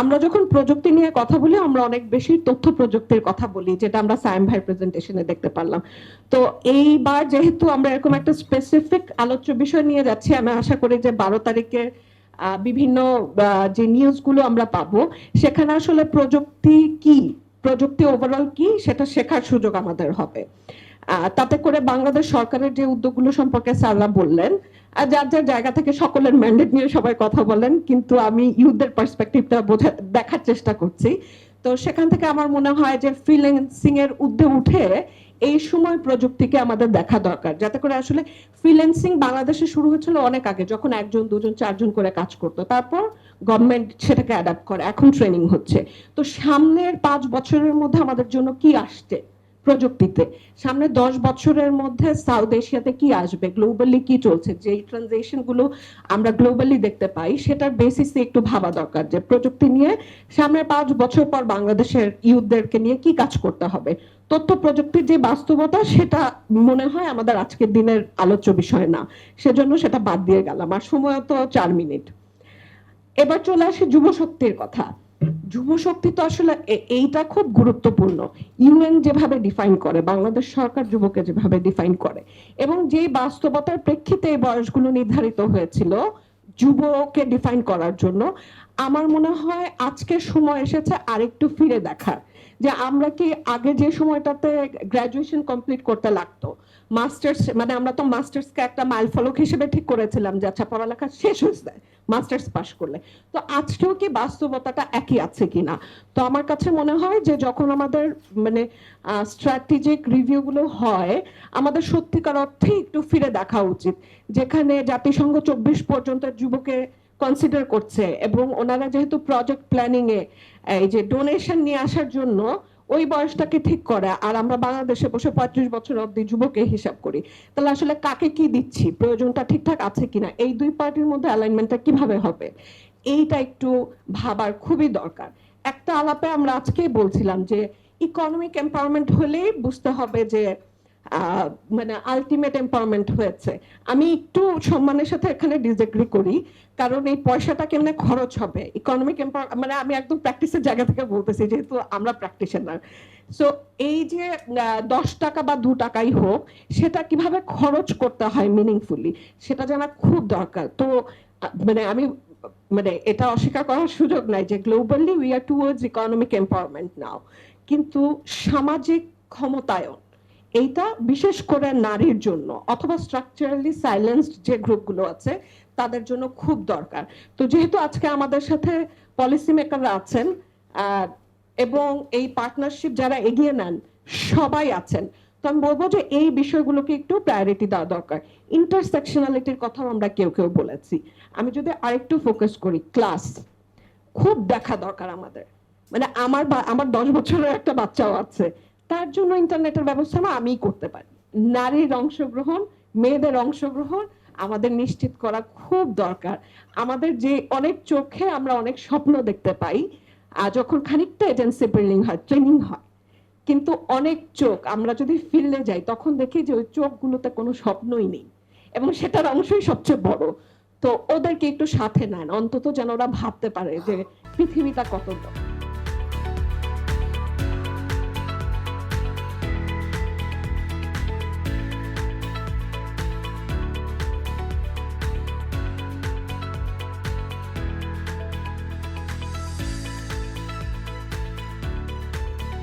আমরা যখন প্রযুক্তি নিয়ে কথা বলি, আমরা অনেক বেশি তথ্য প্রযুক্তির কথা বলি, যেটা আমরা সায়েম ভাই প্রেজেন্টেশনে দেখতে পারলাম। তো এইবার যেহেতু আমরা এরকম একটা স্পেসিফিক আলোচ্য বিষয় নিয়ে যাচ্ছি, আমি আশা করি যে বারো তারিখে বিভিন্ন যে নিউজগুলো আমরা পাবো, সেখানে আসলে প্রযুক্তি কি, প্রযুক্তি ওভারঅল কি, সেটা শেখার সুযোগ আমাদের হবে। তাতে করে বাংলাদেশ সরকারের যে উদ্যোগগুলো সম্পর্কে স্যাররা বললেন যার যার জায়গা থেকে সকলের ম্যান্ডেট নিয়ে সবাই কথা বলেন, কিন্তু আমি ইউথদের পার্সপেক্টিভটা বোঝা দেখার চেষ্টা করছি। তো সেখান থেকে আমার মনে হয় যে ফ্রিল্যান্সিং এর ঊর্ধ্বে উঠে এই সময় প্রযুক্তিকে আমাদের দেখা দরকার। যাতে করে আসলে ফ্রিল্যান্সিং বাংলাদেশে শুরু হয়েছিল অনেক আগে, যখন একজন, দুজন, চারজন করে কাজ করতো। তারপর গভর্নমেন্ট সেটাকে অ্যাডাপ্ট করে। এখন ট্রেনিং হচ্ছে। তো সামনের পাঁচ বছরের মধ্যে আমাদের জন্য কি আসছে? প্রযুক্তিতে। সামনে দশ বছরের মধ্যে সাউথ এশিয়াতে কি আসবে? গ্লোবালি কি চলছে? যে ট্রানজেকশনগুলো আমরা গ্লোবালি দেখতে পাই, সেটার বেসিসে একটু ভাবা দরকার যে প্রযুক্তি নিয়ে সামনের পাঁচ বছর পর বাংলাদেশের ইউথদেরকে নিয়ে কি কাজ করতে হবে? তথ্য প্রযুক্তির যে বাস্তবতা, সেটা মনে হয় আমাদের আজকের দিনের আলোচ্য বিষয় না। সেজন্য সেটা বাদ দিয়ে গেলাম। আর সময় তো চার মিনিট। এবার চলে আসে যুব শক্তির কথা। যুব শক্তি তো আসলে এইটা খুব গুরুত্বপূর্ণ। ইউএন যেভাবে ডিফাইন করে, বাংলাদেশ সরকার যুবকে যেভাবে ডিফাইন করে, এবং যে বাস্তবতার প্রেক্ষিতে এই বয়সগুলো নির্ধারিত হয়েছিল, যুবকে ডিফাইন করার জন্য আমার মনে হয় আজকের সময় এসেছে আরেকটু ফিরে দেখার। যে আমরা কি আগে যে সময়টাতে গ্রাজুয়েশন কমপ্লিট করতে লাগতো মাস্টার্স মানে আমরা তো মাস্টার্সকে একটা মাইলফলক হিসেবে ঠিক করেছিলাম যে আচ্ছা পড়ালেখা শেষ হয়েছে মাস্টার্স পাশ করলে। তো আজকেও কি বাস্তবতাটা একই আছে কিনা? তো আমার কাছে মনে হয় যে যখন আমাদের মানে স্ট্র্যাটেজিক রিভিউগুলো হয়, আমাদের সত্যিকার অর্থে একটু ফিরে দেখা উচিত। যেখানে জাতিসংঘ চব্বিশ পর্যন্ত যুবকে কনসিডার করছে এবং ওনারা যেহেতু প্রজেক্ট প্ল্যানিং এ, এই যে ডোনেশন নিয়ে আসার জন্য ওই বয়সটাকে ঠিক করে, আর আমরা বাংলাদেশে বসে পঁয়ত্রিশ বছর অব্দি যুবকে হিসাব করি, তাহলে আসলে কাকে কি দিচ্ছি, প্রয়োজনটা ঠিকঠাক আছে কিনা, এই দুই পার্টির মধ্যে অ্যালাইনমেন্টটা কীভাবে হবে, এইটা একটু ভাবার খুবই দরকার। একটা আলাপে আমরা আজকেই বলছিলাম যে ইকোনমিক এম্পাওয়ারমেন্ট হলেই বুঝতে হবে যে মানে আলটিমেট এম্পাওয়ারমেন্ট হয়েছে। আমি একটু সম্মানের সাথে এখানে ডিসএগ্রি করি, কারণ এই পয়সাটা কেমনে খরচ হবে? ইকোনমিক এম্পাওয়ার মানে আমি একদম প্র্যাকটিসের জায়গা থেকে বলতেছি, যেহেতু আমরা প্র্যাকটিশনার সো এই যে দশ টাকা বা দু টাকাই হোক, সেটা কীভাবে খরচ করতে হয় মিনিংফুলি সেটা জানা খুব দরকার। তো মানে আমি মানে এটা অস্বীকার করার সুযোগ নাই যে globally we are towards economic empowerment now কিন্তু সামাজিক ক্ষমতায়ন এইটা বিশেষ করে নারীর জন্য অথবা স্ট্রাকচারালি সাইলেন্সড যে গ্রুপগুলো আছে, তাদের জন্য খুব দরকার। তো যেহেতু আজকে আমাদের সাথে পলিসি মেকাররা আছেন এবং এই পার্টনারশিপ যারা এগিয়ে নেন, সবাই আছেন, তো আমি বলব যে এই বিষয়গুলোকে একটু প্রায়োরিটি দেওয়া দরকার। ইন্টারসেকশনালিটির কথাও আমরা কেউ কেউ বলেছি। আমি যদি আরেকটু ফোকাস করি ক্লাস খুব দেখা দরকার আমাদের। মানে আমার আমার দশ বছরের একটা বাচ্চাও আছে। তার জন্য ইন্টারনেটের ব্যবস্থা না আমিই করতে পারি। নারীর অংশগ্রহণ, মেয়েদের অংশগ্রহণ আমাদের নিশ্চিত করা খুব দরকার। আমাদের যে অনেক চোখে আমরা অনেক স্বপ্ন দেখতে পাই আর যখন খানিকটা এজেন্সি বিল্ডিং হয় ট্রেনিং হয়, কিন্তু অনেক চোখ আমরা যদি ফিল্ডে যাই, তখন দেখি যে ওই চোখগুলোতে কোনো স্বপ্নই নেই এবং সেটার অংশই সবচেয়ে বড়। তো ওদেরকে একটু সাথে নেন, অন্তত যেন ওরা ভাবতে পারে যে পৃথিবীটা কত বড়।